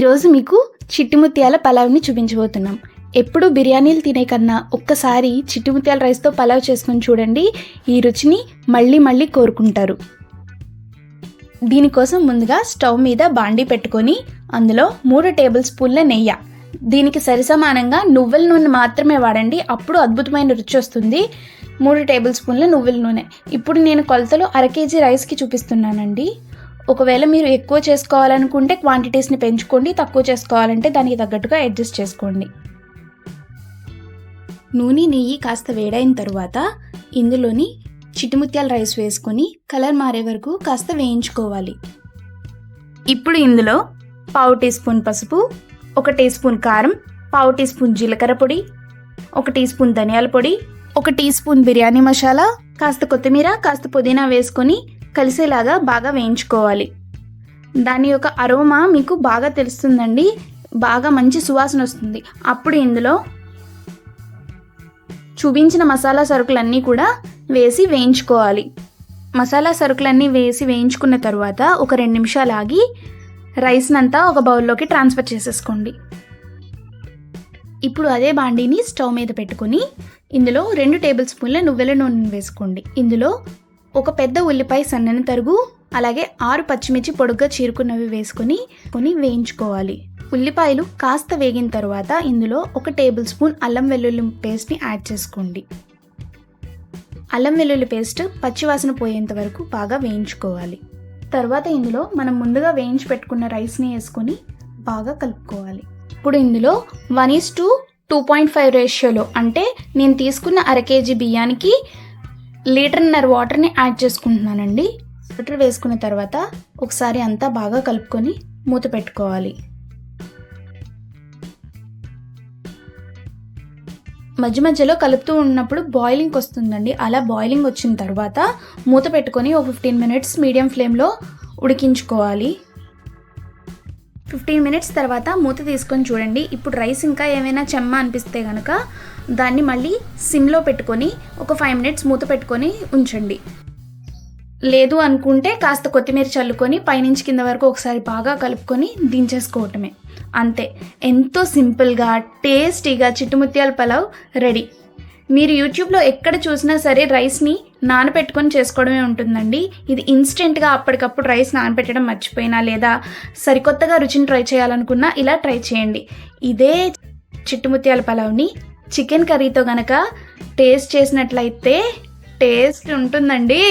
ఈరోజు మీకు చిట్టిముత్యాల పలావ్ని చూపించబోతున్నాం. ఎప్పుడు బిర్యానీలు తినే కన్నా ఒక్కసారి చిట్టిముత్యాల రైస్తో పలావ్ చేసుకొని చూడండి. ఈ రుచిని మళ్ళీ మళ్ళీ కోరుకుంటారు. దీనికోసం ముందుగా స్టవ్ మీద బాండీ పెట్టుకొని అందులో మూడు టేబుల్ స్పూన్ల నెయ్యి. దీనికి సరిసమానంగా నువ్వుల నూనె మాత్రమే వాడండి. అప్పుడు అద్భుతమైన రుచి వస్తుంది. మూడు టేబుల్ స్పూన్ల నువ్వుల నూనె. ఇప్పుడు నేను కొలతలు అర కేజీ రైస్కి చూపిస్తున్నానండి. ఒకవేళ మీరు ఎక్కువ చేసుకోవాలనుకుంటే క్వాంటిటీస్ని పెంచుకోండి తక్కువ చేసుకోవాలంటే దానికి తగ్గట్టుగా అడ్జస్ట్ చేసుకోండి. నూనె నెయ్యి కాస్త వేడైన తరువాత ఇందులోని చిటిముత్యాల రైస్ వేసుకొని కలర్ మారే వరకు కాస్త వేయించుకోవాలి. ఇప్పుడు ఇందులో పావు టీ స్పూన్ పసుపు ఒక టీ స్పూన్ కారం పావు టీ స్పూన్ జీలకర్ర పొడి ఒక టీ స్పూన్ ధనియాల పొడి ఒక టీ స్పూన్ బిర్యానీ మసాలా కాస్త కొత్తిమీర కాస్త పుదీనా వేసుకొని కలిసేలాగా బాగా వేయించుకోవాలి. దాని యొక్క అరోమా మీకు బాగా తెలుస్తుందండి. బాగా మంచి సువాసన వస్తుంది. అప్పుడు ఇందులో చూపించిన మసాలా సరుకులన్నీ కూడా వేసి వేయించుకోవాలి. మసాలా సరుకులన్నీ వేసి వేయించుకున్న తర్వాత ఒక రెండు నిమిషాలు ఆగి రైస్నంతా ఒక బౌల్లోకి ట్రాన్స్ఫర్ చేసేసుకోండి. ఇప్పుడు అదే బాండీని స్టవ్ మీద పెట్టుకొని ఇందులో రెండు టేబుల్ స్పూన్ల నువ్వెల నూనె వేసుకోండి. ఇందులో ఒక పెద్ద ఉల్లిపాయ సన్నని తరుగు అలాగే ఆరు పచ్చిమిర్చి పొడుగ్గా చీరుకున్నవి వేసుకొని కొని వేయించుకోవాలి. ఉల్లిపాయలు కాస్త వేగిన తర్వాత ఇందులో ఒక టేబుల్ స్పూన్ అల్లం వెల్లుల్లి పేస్ట్ని యాడ్ చేసుకోండి. అల్లం వెల్లుల్లి పేస్ట్ పచ్చివాసన పోయేంత వరకు బాగా వేయించుకోవాలి. తర్వాత ఇందులో మనం ముందుగా వేయించి పెట్టుకున్న రైస్ని వేసుకొని బాగా కలుపుకోవాలి. ఇప్పుడు ఇందులో one is to two point five రేషియోలో అంటే నేను తీసుకున్న అర కేజీ బియ్యానికి లీటర్న్నర వాటర్ని యాడ్ చేసుకుంటున్నానండి. వాటర్ వేసుకున్న తర్వాత ఒకసారి అంతా బాగా కలుపుకొని మూత పెట్టుకోవాలి. మధ్య మధ్యలో కలుపుతూ ఉన్నప్పుడు బాయిలింగ్ వస్తుందండి. అలా బాయిలింగ్ వచ్చిన తర్వాత మూత పెట్టుకొని ఒక ఫిఫ్టీన్ మినిట్స్ మీడియం ఫ్లేమ్లో ఉడికించుకోవాలి. ఫిఫ్టీన్ మినిట్స్ తర్వాత మూత తీసుకొని చూడండి. ఇప్పుడు రైస్ ఇంకా ఏమైనా చెమ్మ అనిపిస్తే కనుక దాన్ని మళ్ళీ సిమ్లో పెట్టుకొని ఒక ఫైవ్ మినిట్స్ మూత పెట్టుకొని ఉంచండి. లేదు అనుకుంటే కాస్త కొత్తిమీర చల్లుకొని పైనుంచి కింద వరకు ఒకసారి బాగా కలుపుకొని దించేసుకోవటమే. అంతే. ఎంతో సింపుల్గా టేస్టీగా చిట్టుముత్యాల పలావ్ రెడీ. మీరు యూట్యూబ్లో ఎక్కడ చూసినా సరే రైస్ని నానబెట్టుకొని చేసుకోవడమే ఉంటుందండి. ఇది ఇన్స్టెంట్గా అప్పటికప్పుడు రైస్ నానబెట్టడం మర్చిపోయినా లేదా సరికొత్తగా రుచిని ట్రై చేయాలనుకున్నా ఇలా ట్రై చేయండి. ఇదే చిట్టుముత్యాల పలావ్ని చికెన్ కర్రీతో గనక టేస్ట్ చేసినట్లయితే టేస్ట్ ఉంటుందండి.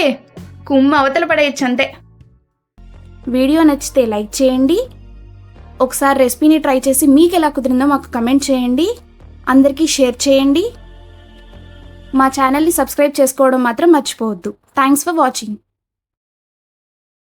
కుమ్మ అవతల పడేయచ్చు అంతే. వీడియో నచ్చితే లైక్ చేయండి. ఒకసారి రెసిపీని ట్రై చేసి మీకు ఎలా కుదిరిందో మాకు కమెంట్ చేయండి. అందరికీ షేర్ చేయండి. మా ఛానల్ని సబ్స్క్రైబ్ చేసుకోవడం మాత్రం మర్చిపోవద్దు. Thanks for watching